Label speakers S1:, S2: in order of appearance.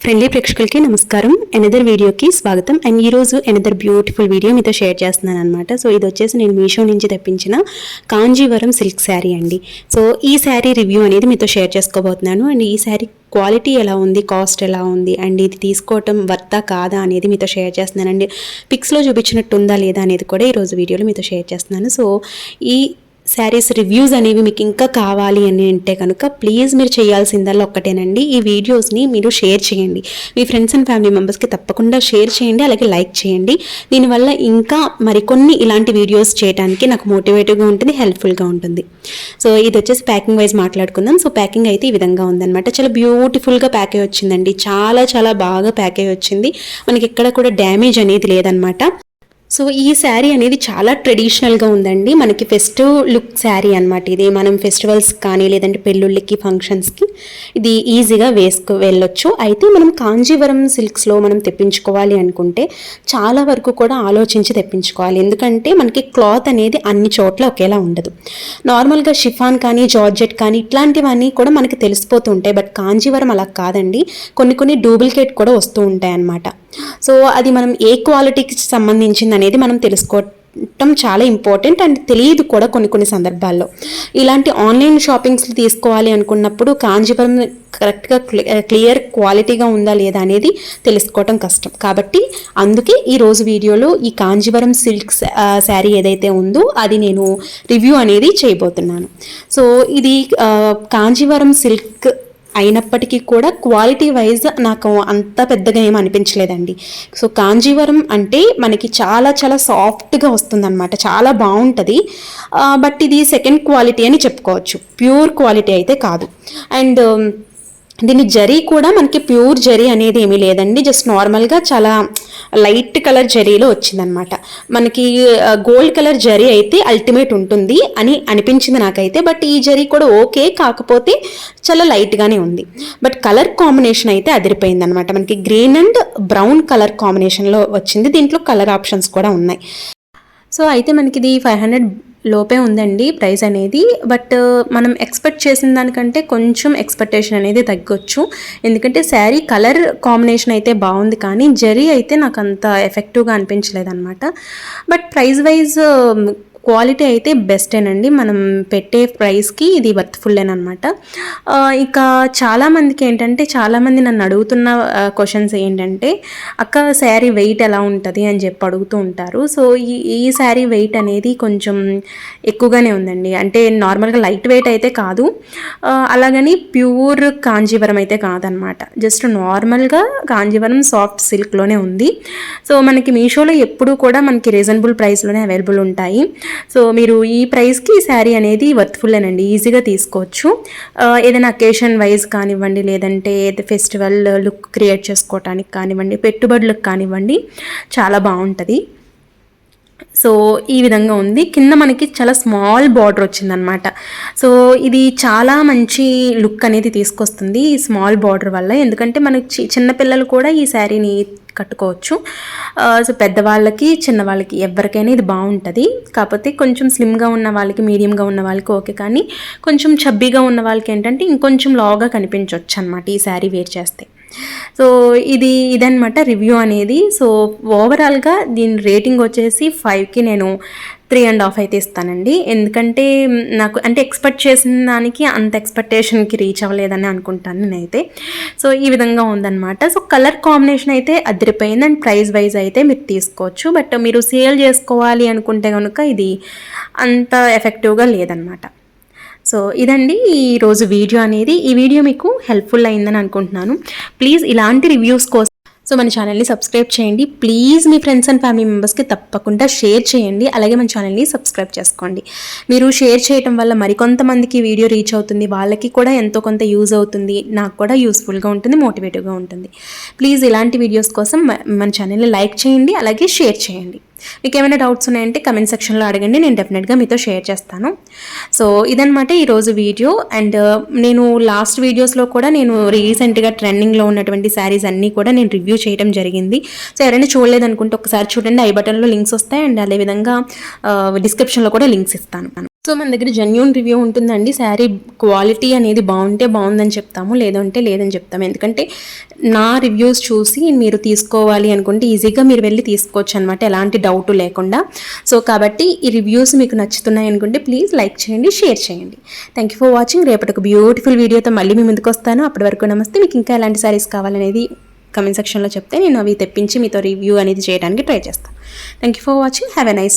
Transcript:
S1: Friendly ప్రేక్షకులకి నమస్కారం. Another వీడియోకి స్వాగతం. అండ్ ఈరోజు ఎనదర్ బ్యూటిఫుల్ వీడియో మీతో షేర్ చేస్తున్నాను అనమాట సో ఇది వచ్చేసి నేను మీషో నుంచి తెప్పించిన కాంజీవరం సిల్క్ శారీ అండి. సో ఈ శారీ రివ్యూ అనేది మీతో షేర్ చేసుకోబోతున్నాను. అండ్ ఈ శారీ క్వాలిటీ ఎలా ఉంది? కాస్ట్ ఎలా ఉంది? అండ్ ఇది తీసుకోవటం వర్తా కాదా అనేది మీతో షేర్ చేస్తున్నానండి పిక్స్లో చూపించినట్టు ఉందా లేదా అనేది కూడా ఈరోజు వీడియోలో మీతో షేర్ చేస్తున్నాను. సో ఈ శారీస్ రివ్యూస్ అనేవి మీకు ఇంకా కావాలి అని అంటే కనుక ప్లీజ్ మీరు చేయాల్సిందల్లా ఒక్కటేనండి. ఈ వీడియోస్ని మీరు షేర్ చేయండి. మీ ఫ్రెండ్స్ అండ్ ఫ్యామిలీ మెంబర్స్కి తప్పకుండా షేర్ చేయండి అలాగే లైక్ చేయండి. దీనివల్ల ఇంకా మరికొన్ని ఇలాంటి వీడియోస్ చేయడానికి నాకు మోటివేటివ్గా ఉంటుంది హెల్ప్ఫుల్గా ఉంటుంది. సో ఇది వచ్చేసి ప్యాకింగ్ వైజ్ మాట్లాడుకుందాం. సో ప్యాకింగ్ అయితే ఈ విధంగా ఉందన్నమాట. చాలా బ్యూటిఫుల్గా ప్యాకేజ్ వచ్చిందండి. చాలా చాలా బాగా ప్యాకేజ్ వచ్చింది. మనకి ఎక్కడ కూడా డ్యామేజ్ అనేది లేదనమాట సో ఈ శారీ అనేది చాలా ట్రెడిషనల్గా ఉందండి. మనకి ఫెస్టివ్ లుక్ శారీ అనమాట ఇది. మనం ఫెస్టివల్స్ కానీ లేదంటే పెళ్ళిళ్ళకి ఫంక్షన్స్కి ఇది ఈజీగా వేసుకు వెళ్ళొచ్చు. అయితే మనం కాంజీవరం సిల్క్స్లో మనం తెప్పించుకోవాలి అనుకుంటే చాలా వరకు కూడా ఆలోచించి తెప్పించుకోవాలి. ఎందుకంటే మనకి క్లాత్ అనేది అన్ని చోట్ల ఒకేలా ఉండదు. నార్మల్గా షిఫాన్ కానీ జార్జెట్ కానీ ఇట్లాంటివన్నీ కూడా మనకి తెలిసిపోతూ ఉంటాయి. బట్ కాంజీవరం అలా కాదండి. కొన్ని కొన్ని డూప్లికేట్ కూడా వస్తూ ఉంటాయి అన్నమాట సో అది మనం ఏ క్వాలిటీకి సంబంధించింది అనేది మనం తెలుసుకోవటం చాలా ఇంపార్టెంట్ అండ్ తెలియదు కూడా కొన్ని కొన్ని సందర్భాల్లో. ఇలాంటి ఆన్లైన్ షాపింగ్స్ తీసుకోవాలి అనుకున్నప్పుడు కాంజీపురం కరెక్ట్గా క్లియర్ క్వాలిటీగా ఉందా లేదా అనేది తెలుసుకోవటం కష్టం. కాబట్టి అందుకే ఈ రోజు వీడియోలో ఈ కాంజీవరం సిల్క్ శారీ ఏదైతే ఉందో అది నేను రివ్యూ అనేది చేయబోతున్నాను. సో ఇది ah, కాంజీవరం సిల్క్ అయినప్పటికీ కూడా క్వాలిటీ వైజ్ నాకు అంత పెద్దగా ఏం అనిపించలేదండి. సో కాంజీవరం అంటే మనకి చాలా చాలా సాఫ్ట్గా వస్తుందన్నమాట. చాలా బాగుంటుంది. బట్ ఇది సెకండ్ క్వాలిటీ అని చెప్పుకోవచ్చు. ప్యూర్ క్వాలిటీ అయితే కాదు. అండ్ దీని జరీ కూడా మనకి ప్యూర్ జరీ అనేది ఏమీ లేదండి. జస్ట్ నార్మల్గా చాలా లైట్ కలర్ జరీలో వచ్చిందనమాట. మనకి గోల్డ్ కలర్ జరీ అయితే అల్టిమేట్ ఉంటుంది అని అనిపించింది నాకైతే. బట్ ఈ జరీ కూడా ఓకే కాకపోతే చాలా లైట్గానే ఉంది. బట్ కలర్ కాంబినేషన్ అయితే అదిరిపోయింది అనమాట మనకి గ్రీన్ అండ్ బ్రౌన్ కలర్ కాంబినేషన్లో వచ్చింది. దీంట్లో కలర్ ఆప్షన్స్ కూడా ఉన్నాయి. సో అయితే మనకి ఇది ఫైవ్ హండ్రెడ్ లోపే ఉందండి ప్రైస్ అనేది. బట్ uh, మనం ఎక్స్పెక్ట్ చేసిన దానికంటే కొంచెం ఎక్స్పెక్టేషన్ అనేది తగ్గొచ్చు. ఎందుకంటే శారీ కలర్ కాంబినేషన్ అయితే బాగుంది కానీ జరీ అయితే నాకు అంత ఎఫెక్టివ్గా అనిపించలేదు అనమాట but price wise um, quality అయితే బెస్టేనండి. మనం పెట్టే ప్రైస్కి ఇది వర్త్ఫుల్ అనమాట ఇక చాలామందికి ఏంటంటే చాలామంది నన్ను అడుగుతున్న క్వశ్చన్స్ ఏంటంటే అక్క శారీ వెయిట్ ఎలా ఉంటుంది? అని చెప్పి అడుగుతూ ఉంటారు. సో ఈ ఈ శారీ వెయిట్ అనేది కొంచెం ఎక్కువగానే ఉందండి. అంటే నార్మల్గా లైట్ వెయిట్ అయితే కాదు. అలాగని ప్యూర్ కాంజీవరం అయితే కాదనమాట జస్ట్ నార్మల్గా కాంజీవరం సాఫ్ట్ సిల్క్లోనే ఉంది. సో మనకి మీషోలో ఎప్పుడూ కూడా మనకి రీజనబుల్ ప్రైస్లోనే అవైలబుల్ ఉంటాయి. సో మీరు ఈ ప్రైస్కి ఈ శారీ అనేది వర్త్ఫుల్ అండి ఈజీగా తీసుకోవచ్చు. ఏదైనా అకేషన్ వైజ్ కానివ్వండి లేదంటే ఫెస్టివల్ లుక్ క్రియేట్ చేసుకోవటానికి కానివ్వండి పెట్టుబడులకు కానివ్వండి చాలా బాగుంటుంది. సో ఈ విధంగా ఉంది. కింద మనకి చాలా స్మాల్ బార్డర్ వచ్చిందనమాట సో ఇది చాలా మంచి లుక్ అనేది తీసుకొస్తుంది ఈ స్మాల్ బార్డర్ వల్ల. ఎందుకంటే మనకి చిన్నపిల్లలు కూడా ఈ శారీని కట్టుకోవచ్చు. సో పెద్దవాళ్ళకి చిన్నవాళ్ళకి ఎవరికైనా ఇది బాగుంటుంది కాకపోతే కొంచెం స్లిమ్గా ఉన్న వాళ్ళకి మీడియంగా ఉన్న వాళ్ళకి ఓకే. కానీ కొంచెం చబ్బీగా ఉన్న వాళ్ళకి ఏంటంటే ఇంకొంచెం లాగా కనిపించవచ్చు అనమాట ఈ శారీ వేర్ చేస్తే. సో ఇది ఇదనమాట రివ్యూ అనేది. సో ఓవరాల్గా దీని రేటింగ్ వచ్చేసి ఫైవ్కి నేను త్రీ అండ్ హాఫ్ అయితే ఇస్తానండి. ఎందుకంటే నాకు అంటే ఎక్స్పెక్ట్ చేసిన దానికి అంత ఎక్స్పెక్టేషన్కి రీచ్ అవ్వలేదని అనుకుంటాను నేనైతే. సో ఈ విధంగా ఉందన్నమాట. సో కలర్ కాంబినేషన్ అయితే అదిరిపోయింది అండ్ ప్రైస్ వైజ్ అయితే మీరు తీసుకోవచ్చు. బట్ మీరు సేల్ చేసుకోవాలి అనుకుంటే కనుక ఇది అంత ఎఫెక్టివ్గా లేదనమాట సో ఇదండి ఈరోజు వీడియో అనేది. ఈ వీడియో మీకు హెల్ప్ఫుల్ అయిందని అనుకుంటున్నాను. ప్లీజ్ ఇలాంటి రివ్యూస్ కోసం సో మన ఛానల్ని సబ్స్క్రైబ్ చేయండి. ప్లీజ్ మీ ఫ్రెండ్స్ అండ్ ఫ్యామిలీ మెంబర్స్కి తప్పకుండా షేర్ చేయండి. అలాగే మన ఛానల్ని సబ్స్క్రైబ్ చేసుకోండి. మీరు షేర్ చేయడం వల్ల మరికొంతమందికి వీడియో రీచ్ అవుతుంది. వాళ్ళకి కూడా ఎంతో కొంత యూజ్ అవుతుంది. నాకు కూడా యూస్ఫుల్గా ఉంటుంది మోటివేటివ్గా ఉంటుంది. ప్లీజ్ ఇలాంటి వీడియోస్ కోసం మన ఛానల్ని లైక్ చేయండి. అలాగే షేర్ చేయండి. మీకు ఏమైనా డౌట్స్ ఉన్నాయంటే కమెంట్ సెక్షన్లో అడగండి. నేను డెఫినెట్గా మీతో షేర్ చేస్తాను. సో ఇదనమాట ఈరోజు వీడియో అండ్ uh, నేను లాస్ట్ వీడియోస్లో కూడా నేను రీసెంట్గా ట్రెండింగ్లో ఉన్నటువంటి శారీస్ అన్నీ కూడా నేను రివ్యూ చేయడం జరిగింది. సో ఎవరైనా చూడలేదనుకుంటే ఒకసారి చూడండి. ఐ బటన్లో లింక్స్ వస్తాయి. అండ్ అదేవిధంగా uh, డిస్క్రిప్షన్లో కూడా లింక్స్ ఇస్తాను. సో మన దగ్గర జెన్యున్ రివ్యూ ఉంటుందండి. శారీ క్వాలిటీ అనేది బాగుంటే బాగుందని చెప్తాము లేదంటే లేదని చెప్తాము. ఎందుకంటే నా రివ్యూస్ చూసి మీరు తీసుకోవాలి అనుకుంటే ఈజీగా మీరు వెళ్ళి తీసుకోవచ్చు అనమాట ఎలాంటి డౌట్ లేకుండా. సో కాబట్టి ఈ రివ్యూస్ మీకు నచ్చుతున్నాయి అనుకుంటే ప్లీజ్ లైక్ చేయండి షేర్ చేయండి. థ్యాంక్ యూ ఫర్ వాచింగ్ రేపటి ఒక బ్యూటిఫుల్ వీడియోతో మళ్ళీ మీ ముందుకు వస్తాను. అప్పటి వరకు నమస్తే. మీకు ఇంకా ఎలాంటి శారీస్ కావాలనేది కమెంట్ సెక్షన్లో చెప్తే నేను అవి తెప్పించి మీతో రివ్యూ అనేది చేయడానికి ట్రై చేస్తాను. Thank you for watching have a nice